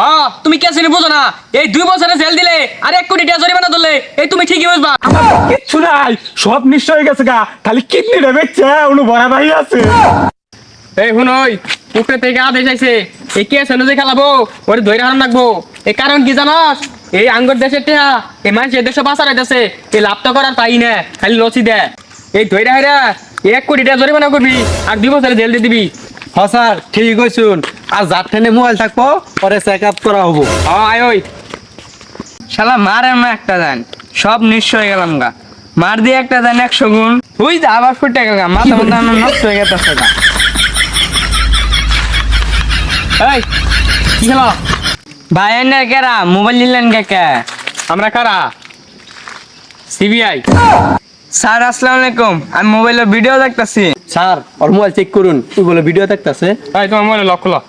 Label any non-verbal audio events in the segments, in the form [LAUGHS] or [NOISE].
হ্যাঁ তুমি কে চিনি বুঝো না। এই দুই বছরে জেল দিলে আর এক কোটি টাকা জরিমানা ধরলে এই তুমি ঠিকই বুঝবা। আমার তো কিচ্ছু নাই সব নিশ্চয় হয়ে গেছে গা। খালি কিডনিটা বেচছে উনি বড় ভাই আছে। এই শুনই পুকুরে থেকে আদেশ আইছে এই কে সেনু যে খেলাবো ওরে ধৈর্য হারাম রাখব এই কারণ কি জানাস? এই আঙ্গর দেশের টেহা এই মানুষের দেশে বাঁচা রাইতেছে এই লাভ তো করার পাই না খালি লসি দে। এই ধৈর্য হাইরা এক কোটি টাকা জরিমানা করবি আর দুই বছরে জেল দিয়ে দিবি। হ স্যার ঠিক কইছুন। আর যার ঠেনে মোবাইল থাকব পরে চেক আপ করা হব। হ্যাঁ আয় ওই। শালা মার এমন একটা দেন। সব নিঃস্ব হয়ে গেলাম গা। মার দিয়ে একটা দেন একশো গুণ। তুই যা আবার ফুটে গেল গা মাথা মধ্যে আমার [LAUGHS] নষ্ট হয়ে গেছে গা। এই কি ভাই এনে কেরা মোবাইল নিলেন কে কে? আমরা কারা? সিবিআই। স্যার আসসালামু আলাইকুম। আমি মোবাইলের ভিডিও দেখতাছি। স্যার ওর মোবাইল চেক করুন। তুই বলে ভিডিও দেখতেছে? এই তোমার মোবাইলে লক খোলো।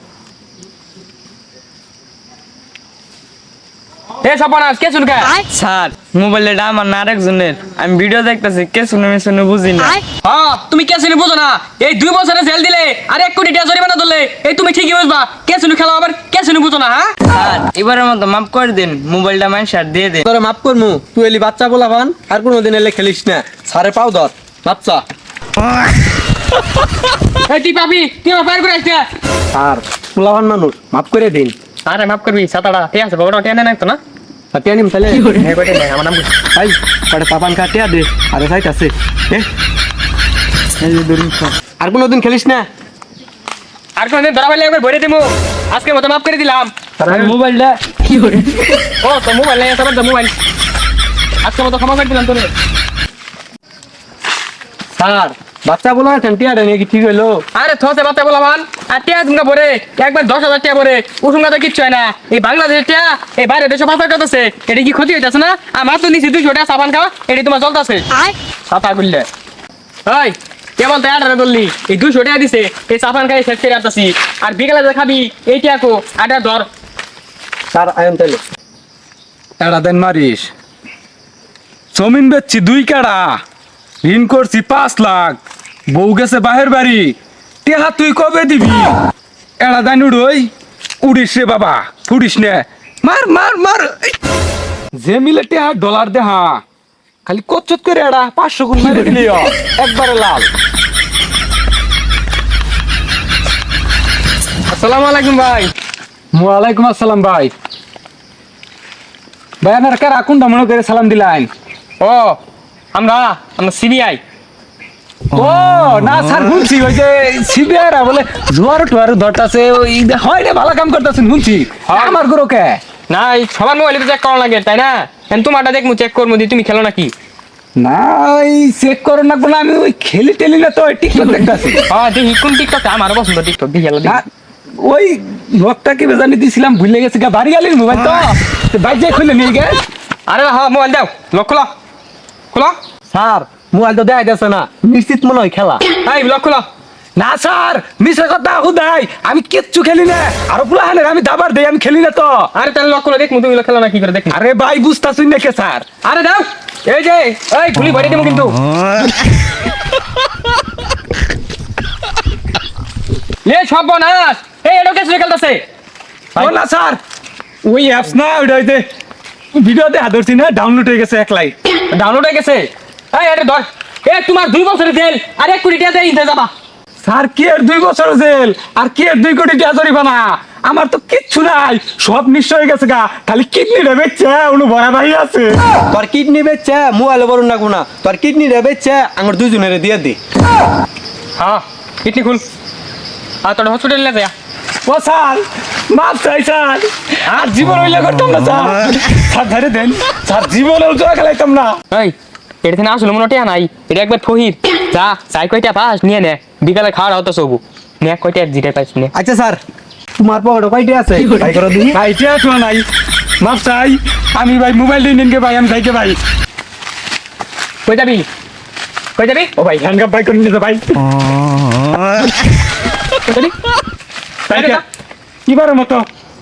এ সপনাস কে শুনকা স্যার মোবাইলটা আমার না আরেকজনের। আমি ভিডিও দেখতাছি কে শুনে আমি শুনে বুঝি না। হ্যাঁ তুমি কে শুনি বুঝো না? এই দুই বছরে জেল দিলে আর এক কোটি টাকা জরিমানা ধরলে এই তুমি ঠিকই বুঝবা। কে শুনি খেলা আবার কে শুনি বুঝো না হ্যাঁ? স্যার এবারের মতো মাফ করে দিন মোবাইলটা মানুষ আর দিয়ে দিন তোরে মাফ করমু তুই এলি বাচ্চা বলা পান আর কোনোদিন এলে খেলিস না। সারে পাও ধর বাচ্চা। [LAUGHS] এই তুই পাবি তুই আমার বাইর করে আসছে স্যার পোলাভান মানুষ মাফ করে দিন। আরে মাফ করবি সাতাটা ঠিক আছে? বড় টেনে নাই তো না? হাতিয়া নিম তাহলে হ্যাঁ নাই আমার নাম ভাই পরে পাপান কাটিয়া দে আরে সাইট আছে আর কোনোদিন খেলিস না? আর কোনদিন ধরা পাইলে একবার ভরে দেবো আজকের মতো মাফ করে দিলাম। আর মোবাইলটা ও তো মোবাইল নেই তোমার তো মোবাইল আজকের মতো ক্ষমা করে দিলাম তোরে। স্যার বাচ্চা বলা টিয়া রে নাকি? ঠিক হইল। আরে থসে বাচ্চা বলামান আর টিয়া একবার দশ হাজার টিয়া ভরে উসুম তো কিচ্ছু হয় না। এই বাংলাদেশের টিয়া এই বাইরে দেশে পাঁচ হাজার আছে এটা কি ক্ষতি হইতেছে না? আমার তো নিচে দুইশো টাকা সাবান খাওয়া এটি তোমার চলতেছে সাফা করলে। ওই কেমন তো আটারে ধরলি। এই দুইশো টাকা দিছে এই সাবান খাই শেষ করে আসতেছি। আর বিকেলে যে খাবি এই টিয়াকো আটা ধর। স্যার আয়ন তাহলে এরা দেন মারিস। জমিন বেচছি দুই কাড়া, ঋণ করছি পাঁচ লাখ। বউ গেছে বাহের বাড়ি, টেহা তুই কবে দিবি? এরা দেন উড়ই, উড়িস রে বাবা, ফুড়িস নে। মার মার মার যে মিলে টেহা ডলার দেহা, খালি কচ্চত করে এরা পাঁচশো গুণ মেরে দিলি একবারে লাল। আসসালামু আলাইকুম ভাই। ওয়ালাইকুম আসসালাম ভাই। ভাই আপনার কারা? কোনটা মনে করে সালাম দিলেন? ও আমরা আমরা সিবিআই ও না স্যার শুনছি ওই যে সিবিআইরা বলে জোয়ার টুয়ার ধরতাছে ওই হয় রে ভালো কাম করতেছেন শুনছি। আমার গরু কে? না এই সবার মোবাইলে তো চেক করা লাগে তাই না? এখন তোমারটা দেখব চেক করব দিয়ে তুমি খেলো নাকি? না ওই চেক করো না আমি ওই খেলি টেলি না তো টিকটক দেখতাছি। হ্যাঁ দেখি কোন টিকটক আমার পছন্দ টিকটক দেখি ওই লোকটা কি বেজানি দিছিলাম ভুলে গেছি গা বাড়ি গেলি মোবাইল তো? তো ভাই যে খুলে নিয়ে গে। আরে হ্যাঁ মোবাইল দাও লক খোলো খোলো। স্যার মোবাইল তো দেখাই যাচ্ছে না নিশ্চিত মনে হয় খেলা। এই লক খোলো। না স্যার মিশে কথা হুদাই আমি কিচ্ছু খেলি না। আর পুলাহানের আমি দাবার দেই আমি খেলি না তো। আরে তাহলে লক খোলো দেখব তুমি খেলো না কি করে দেখি। আরে ভাই বুঝতাছুন না কে স্যার। আরে দাও এই যে এই গুলি ভরে দেবো কিন্তু। [LAUGHS] এ সব বনাস এই এটা কেসে খেলতেছে? ও না স্যার। ওই অ্যাপস না ওইটা ওই যে ভিডিও না ডাউনলোড হয়ে গেছে একলাই। ডাউনলোড হয়ে গেছে? এই এটা ধর। এ তোমার দুই বছরের জেল। আর এক কোটি টাকা দিয়ে যাবা। স্যার কি এর দুই বছর জেল? আর কি এর দুই কোটি টাকা জরিমানা? আমার তো কিচ্ছু নাই। সব নিশ্চয় হয়ে গেছে গা। খালি কিডনিটা বেচছে উনি বড় ভাই আছে। তোর কিডনি বেচছে মোবাইল বড় না গুনা। তোর কিডনি রে বেচছে আমার দুইজনের দিয়ে দি। হ্যাঁ কিডনি খুল। আর তোর হসপিটাল যা ও স্যার মাফ চাই স্যার। আর জীবন হইলে করতাম না স্যার। স্যার ধরে দেন স্যার জীবন জোয়া খেলাইতাম না। এই এটা থেকে আসলে মনে টিয়া নাই। এটা একবার ফহির। যা চাই কয়টা পাস নিয়ে নে। বিকালে খাওয়া হতো সবু। নে কয়টা জিতে পাইস নে। আচ্ছা স্যার তোমার পকেটে কয়টি আছে? ভাই করো দিই ভাই টিয়া শোয়া নাই। মাফ চাই। আমি ভাই মোবাইল দিয়ে নিন গে ভাই আমি যাইকে ভাই। কই যাবি? কই যাবি? ও ভাই হ্যান্ড ভাই করে নিতে ভাই। এবারের মতো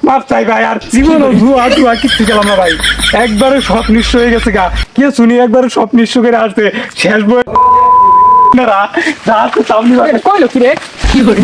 মাপ চাই ভাই আর জীবন ধুয়া ধুয়া [LAUGHS] কিচ্ছু গেলাম না ভাই। একবারে সব নিঃস্ব হয়ে গেছে গা। কে শুনি একবারে সব নিঃস্ব করে আসছে। শেষ বই না যা তো সামনে কইলো কি রে? কি করে